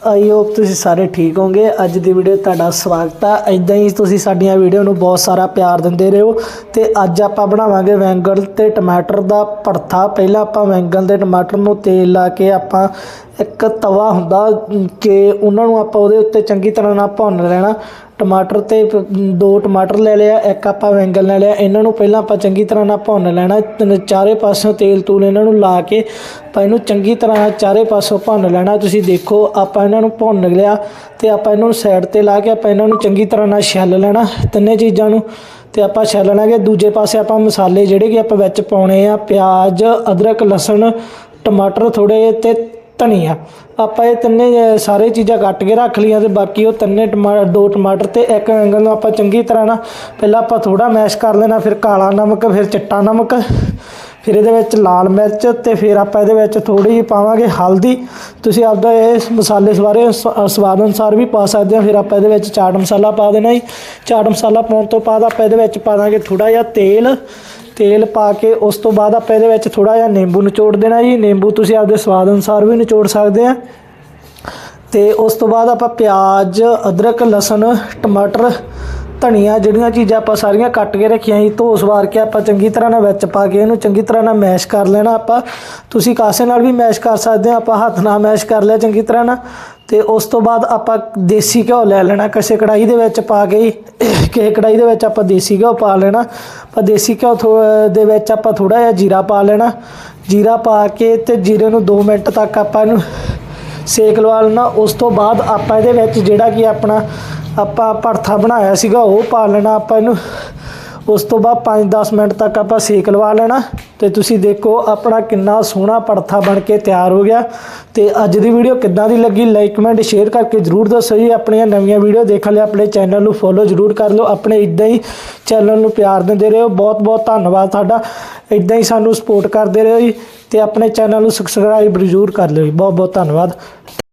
I hope ਤੁਸੀਂ ਸਾਰੇ ਠੀਕ ਹੋਗੇ ਅੱਜ ਦੀ ਵੀਡੀਓ ਤੁਹਾਡਾ ਸਵਾਗਤ ਆ। ਇਦਾਂ ਹੀ ਤੁਸੀਂ ਸਾਡੀਆਂ ਵੀਡੀਓ ਨੂੰ ਬਹੁਤ ਸਾਰਾ ਪਿਆਰ ਦਿੰਦੇ ਰਹੋ ਤੇ ਅੱਜ ਆਪਾਂ ਬਣਾਵਾਂਗੇ ਵੈਂਗਣ ਤੇ ਟਮਾਟਰ ਦਾ ਭੜਥਾ ਪਹਿਲਾਂ ਆਪਾਂ ਵੈਂਗਣ ਤੇ ਟਮਾਟਰ ਨੂੰ ਤੇਲ ਲਾ ਕੇ ਆਪਾਂ ਇੱਕ ਤਵਾ ਹੁੰਦਾ ਕਿ ਉਹਨਾਂ ਨੂੰ ਆਪਾਂ ਉਹਦੇ ਉੱਤੇ ਚੰਗੀ ਤਰ੍ਹਾਂ ਨਾਲ ਭੁੰਨ ਲੈਣਾ। ਟਮਾਟਰ ਤੇ ਦੋ ਟਮਾਟਰ ਲੈ ਲਿਆ, ਇੱਕ ਆਪਾਂ ਵੈਂਗਣ ਲੈ ਲਿਆ। ਇਹਨਾਂ ਨੂੰ ਪਹਿਲਾਂ ਆਪਾਂ ਚੰਗੀ ਤਰ੍ਹਾਂ ਨਾਲ ਭੁੰਨ ਲੈਣਾ। ਤਿੰਨ- ਚਾਰੇ ਪਾਸਿਓਂ ਤੇਲ ਤੂਲ ਇਹਨਾਂ ਨੂੰ ਲਾ ਕੇ ਆਪਾਂ ਇਹਨੂੰ ਚੰਗੀ ਤਰ੍ਹਾਂ ਚਾਰੇ ਪਾਸਿਓਂ ਭੁੰਨ ਲੈਣਾ। ਤੁਸੀਂ ਦੇਖੋ, ਆਪਾਂ ਇਹਨਾਂ ਨੂੰ ਭੁੰਨ ਲਿਆ ਤੇ ਆਪਾਂ ਇਹਨਾਂ ਨੂੰ ਸਾਈਡ ਤੇ ਲਾ ਕੇ ਆਪਾਂ ਇਹਨਾਂ ਨੂੰ ਚੰਗੀ ਤਰ੍ਹਾਂ ਨਾਲ ਛਿੱਲ ਲੈਣਾ ਤਿੰਨੇ ਚੀਜ਼ਾਂ ਨੂੰ। ਤੇ ਆਪਾਂ ਛਿੱਲ ਲਾਂਗੇ ਦੂਜੇ ਪਾਸੇ ਆਪਾਂ ਮਸਾਲੇ ਜਿਹੜੇ ਕਿ ਆਪਾਂ ਵਿੱਚ ਪਾਉਣੇ ਆ, ਪਿਆਜ਼, ਅਦਰਕ, ਲਸਣ, ਟਮਾਟਰ ਥੋੜੇ ਤੇ ਧਨੀਆ ਆਪਾਂ ਇਹ ਤਿੰਨੇ ਸਾਰੇ ਚੀਜ਼ਾਂ ਕੱਟ ਕੇ ਰੱਖ ਲਈਆਂ ਤੇ ਬਾਕੀ ਉਹ ਤਿੰਨੇ ਟਮਾ, ਦੋ ਟਮਾਟਰ ਤੇ ਇੱਕ ਐਂਗਲ ਨੂੰ ਆਪਾਂ ਚੰਗੀ ਤਰ੍ਹਾਂ ਨਾਲ ਪਹਿਲਾਂ ਆਪਾਂ ਥੋੜਾ ਮੈਸ਼ ਕਰ ਲੈਣਾ, ਫਿਰ ਕਾਲਾ ਨਮਕ, ਫਿਰ ਚਿੱਟਾ ਨਮਕ, ਫਿਰ ਇਹਦੇ ਵਿੱਚ ਲਾਲ ਮਿਰਚ ਤੇ ਫਿਰ ਆਪਾਂ ਇਹਦੇ ਵਿੱਚ ਥੋੜੀ ਜਿਹੀ ਪਾਵਾਂਗੇ ਹਲਦੀ। ਤੁਸੀਂ ਆਪਦਾ ਇਹ ਮਸਾਲੇ ਸਵਾਰੇ ਸ- ਸਵਾਦ ਅਨੁਸਾਰ ਵੀ ਪਾ ਸਕਦੇ ਆ ਫਿਰ ਆਪਾਂ ਇਹਦੇ ਵਿੱਚ ਚਾਟ ਮਸਾਲਾ ਪਾ ਦੇਣਾ ਜੀ। ਚਾਟ ਮਸਾਲਾ ਪਾਉਣ ਤੋਂ ਬਾਅਦ ਆਪਾਂ ਇਹਦੇ ਵਿੱਚ ਪਾ ਦਾਂਗੇ ਥੋੜਾ ਜਿਹਾ ਤੇਲ। ਤੇਲ ਪਾ ਕੇ ਉਸ ਤੋਂ ਬਾਅਦ ਆਪਾਂ ਇਹਦੇ ਵਿੱਚ ਥੋੜਾ ਜਿਹਾ ਨਿੰਬੂ ਨਿਚੋੜ ਦੇਣਾ ਜੀ। ਨਿੰਬੂ ਤੁਸੀਂ ਆਪਦੇ ਸਵਾਦ ਅਨੁਸਾਰ ਵੀ ਨਿਚੋੜ ਸਕਦੇ ਆ। ਤੇ ਉਸ ਤੋਂ ਬਾਅਦ ਆਪਾਂ ਪਿਆਜ਼ ਅਦਰਕ ਲਸਣ ਟਮਾਟਰ ਧਨੀਆ ਜਿਹੜੀਆਂ ਚੀਜ਼ਾਂ ਆਪਾਂ ਸਾਰੀਆਂ ਕੱਟ ਕੇ ਰੱਖੀਆਂ ਸੀ ਧੋ ਸਵਾਰ ਕੇ ਆਪਾਂ ਚੰਗੀ ਤਰ੍ਹਾਂ ਨਾਲ ਵਿੱਚ ਪਾ ਕੇ ਇਹਨੂੰ ਚੰਗੀ ਤਰ੍ਹਾਂ ਨਾਲ ਮੈਸ਼ ਕਰ ਲੈਣਾ ਆਪਾਂ। ਤੁਸੀਂ ਕਾਸੇ ਨਾਲ ਵੀ ਮੈਸ਼ ਕਰ ਸਕਦੇ ਆ ਆਪਾਂ ਹੱਥ ਨਾਲ ਮੈਸ਼ ਕਰ ਲਿਆ ਚੰਗੀ ਤਰ੍ਹਾਂ ਨਾਲ। ਤੇ ਉਸ ਤੋਂ ਬਾਅਦ ਆਪਾਂ ਦੇਸੀ ਘਿਓ ਲੈ ਲੈਣਾ ਕਿਸੇ ਕੜਾਈ ਦੇ ਵਿੱਚ ਪਾ ਕੇ ਹੀ, ਕਿਸੇ ਕੜਾਈ ਦੇ ਵਿੱਚ ਆਪਾਂ ਦੇਸੀ ਘਿਓ ਪਾ ਲੈਣਾ। ਪਰ ਦੇਸੀ ਘਿਓ ਥੋ- ਦੇ ਵਿੱਚ ਆਪਾਂ ਥੋੜਾ ਜਿਹਾ ਜੀਰਾ ਪਾ ਲੈਣਾ। ਜੀਰਾ ਪਾ ਕੇ ਤੇ ਜੀਰੇ ਨੂੰ 2 ਮਿੰਟ ਤੱਕ ਆਪਾਂ ਇਹਨੂੰ ਸੇਕ ਲਵਾ ਲੈਣਾ। ਉਸ ਤੋਂ ਬਾਅਦ ਆਪਾਂ ਇਹਦੇ ਵਿੱਚ ਜਿਹੜਾ ਕਿ ਆਪਣਾ, ਆਪਾਂ ਭੜਥਾ ਬਣਾਇਆ ਸੀਗਾ ਉਹ ਪਾ ਲੈਣਾ। ਆਪਾਂ ਇਹਨੂੰ ਉਸ ਤੋਂ ਬਾਅਦ 5-10 ਮਿੰਟ ਤੱਕ ਆਪਾਂ ਸੇਕ ਲਵਾ ਲੈਣਾ ਤੇ ਤੁਸੀਂ ਦੇਖੋ ਆਪਣਾ ਕਿੰਨਾ ਸੋਹਣਾ ਪੜਥਾ ਬਣ ਕੇ ਤਿਆਰ ਹੋ ਗਿਆ। ਤੇ ਅੱਜ ਦੀ ਵੀਡੀਓ ਕਿੱਦਾਂ ਦੀ ਲੱਗੀ ਲਾਈਕ ਕਮੈਂਟ ਸ਼ੇਅਰ ਕਰਕੇ ਜਰੂਰ ਦੱਸੋ ਜੀ। ਆਪਣੀਆਂ ਨਵੀਆਂ ਵੀਡੀਓ ਦੇਖਣ ਲਈ ਆਪਣੇ ਚੈਨਲ ਨੂੰ ਫੋਲੋ ਜਰੂਰ ਕਰ ਲਓ। ਆਪਣੇ ਇਦਾਂ ਹੀ ਚੈਨਲ ਨੂੰ ਪਿਆਰ ਦਿੰਦੇ ਰਹੋ। ਬਹੁਤ ਬਹੁਤ ਧੰਨਵਾਦ ਤੁਹਾਡਾ। ਇਦਾਂ ਹੀ ਸਾਨੂੰ ਸਪੋਰਟ ਕਰਦੇ ਰਹੋ ਜੀ ਤੇ ਆਪਣੇ ਚੈਨਲ ਨੂੰ ਸਬਸਕ੍ਰਾਈਬ ਜਰੂਰ ਕਰ ਲਿਓ ਜੀ। ਬਹੁਤ ਬਹੁਤ ਧੰਨਵਾਦ।